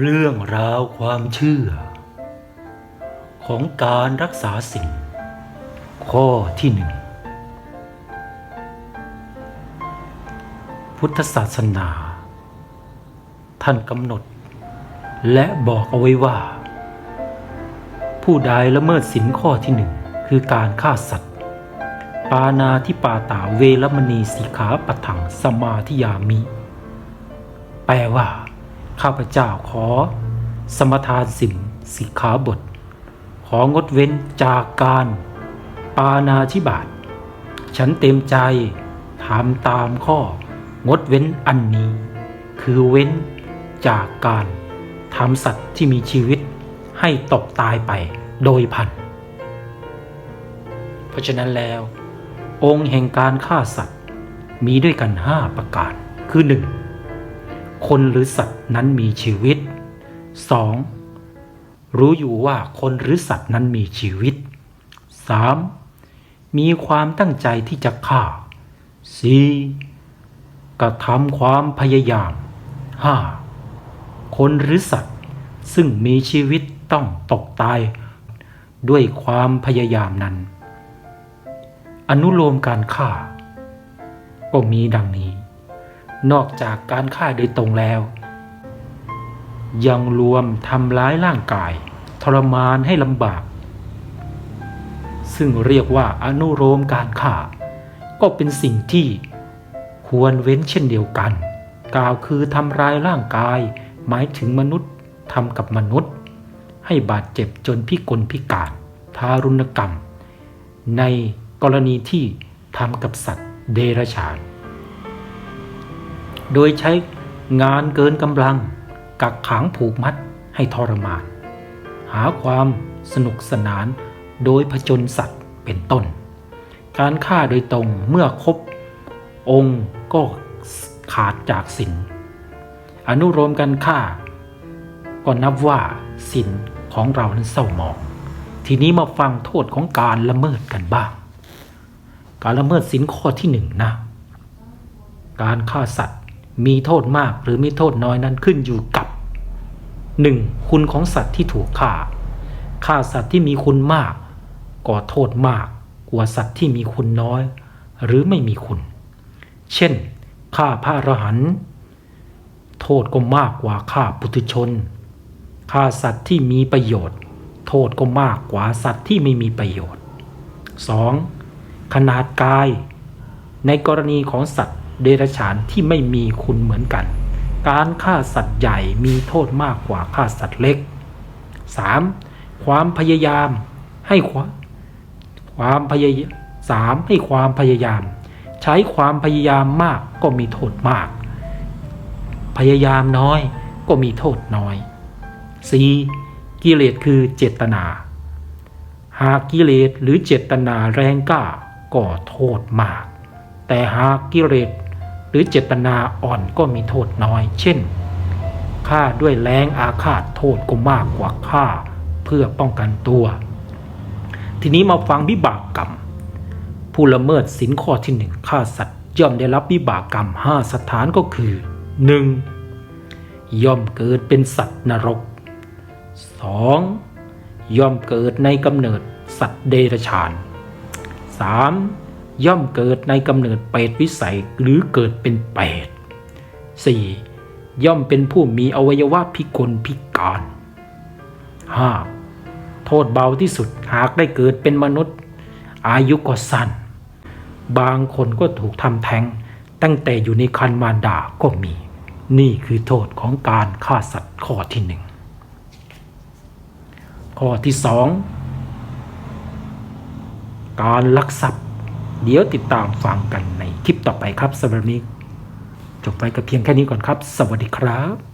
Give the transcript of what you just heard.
เรื่องราวความเชื่อ ของการรักษาสิ่ง ข้อที่หนึ่ง พุทธศาสนา ท่านกำหนด และบอกเอาไว้ว่า ผู้ใดละเมิดสินข้อที่หนึ่งคือการฆ่าสัตว์ ปานาทิปาตาเวรมณีสิขาปะถังสมาธิยามิ แปลว่า ข้าพเจ้าขอ สมทานสินสิกขาบท ของดเว้นจากการปานาธิบาตฉันเต็มใจทำตามข้องดเว้นอันนี้ คือเว้นจากการทำสัตว์ที่มีชีวิตให้ตกตายไปโดยพัน เพราะฉะนั้นแล้ว องค์แห่งการฆ่าสัตว์มีด้วยกันห้าประการคือหนึ่ง คนหรือสัตว์นั้นมีชีวิต 2. รู้อยู่ว่าคนหรือสัตว์นั้นมีชีวิต 3. มีความตั้งใจที่จะฆ่า 4. กระทำความพยายาม 5. คนหรือสัตว์ซึ่งมีชีวิตต้องตกตาย ด้วยความพยายามนั้น อนุโลมการฆ่า ก็มีดังนี้ นอกจากการฆ่าโดยตรงแล้ว ยังรวมทำร้ายร่างกาย ทรมานให้ลำบาก ซึ่งเรียกว่าอนุโลมการฆ่า ก็เป็นสิ่งที่ควรเว้นเช่นเดียวกัน กล่าวคือทำร้ายร่างกาย หมายถึงมนุษย์ทำกับมนุษย์ ให้บาดเจ็บจนพิกลพิการ ทารุณกรรม ในกรณีที่ทำกับสัตว์เดรัจฉาน โดยใช้งานเกินกำลัง กักขังผูกมัดให้ทรมาน หาความสนุกสนานโดยผจญสัตว์เป็นต้น การฆ่าโดยตรงเมื่อครบองค์ก็ขาดจากศีลอนุโลมการฆ่า ก็นับว่าศีลของเรานั้นเศร้าหมอง ทีนี้มาฟังโทษของการละเมิดกันบ้าง การละเมิดศีลข้อที่หนึ่งนะ การฆ่าสัตว์ มีโทษมากหรือมีโทษน้อยนั้นขึ้นอยู่กับ 1. คุณของสัตว์ที่ถูกฆ่าฆ่าสัตว์ที่มีคุณมากก่อโทษมากกว่าสัตว์ที่มีคุณน้อย หรือไม่มีคุณ เช่นฆ่าพระอรหันต์โทษก็มากกว่าฆ่าปุถุชนฆ่าสัตว์ที่มีประโยชน์ โทษก็มากกว่าสัตว์ที่ไม่มีประโยชน์ 2. ขนาดกาย ในกรณีของสัตว์ เดรัจฉานที่ไม่มีคุณเหมือนกัน การฆ่าสัตว์ใหญ่มีโทษมากกว่าฆ่าสัตว์เล็ก 3. ความพยายามให้ความความพยายามสามให้ความพยายาม ใช้ความพยายามมากก็มีโทษมาก พยายามน้อยก็มีโทษน้อย 4. กิเลสคือเจตนา หากกิเลสหรือเจตนาแรงกล้าก็โทษมาก แต่หากกิเลส หรือเจตนาอ่อนก็มีโทษน้อย เช่นฆ่าด้วยแรงอาฆาตโทษก็มากกว่าฆ่าเพื่อป้องกันตัว ทีนี้มาฟังวิบากกรรม ผู้ละเมิดสินข้อที่หนึ่งฆ่าสัตว์ย่อมได้รับวิบากกรรมห้าสถานก็คือ 1. ย่อมเกิดเป็นสัตว์นรก 2. ย่อมเกิดในกำเนิดสัตว์เดรัจฉาน 3. ย่อมเกิดในกำเนิดเปรตวิสัยหรือเกิดเป็นเปรต 4. ย่อมเป็นผู้มีอวัยวะพิกลพิการ 5. โทษเบาที่สุดหากได้เกิดเป็นมนุษย์ อายุก็สั้น บางคนก็ถูกทำแท้งตั้งแต่อยู่ในคันมารดาก็มี นี่คือโทษของการฆ่าสัตว์ข้อที่หนึ่งข้อที่สองการลักทรัพย์ เดี๋ยวติดตามฟังกันในคลิปต่อไปครับสำหรับวันนี้จบไปกับเพียงแค่นี้ก่อนครับ สวัสดีครับ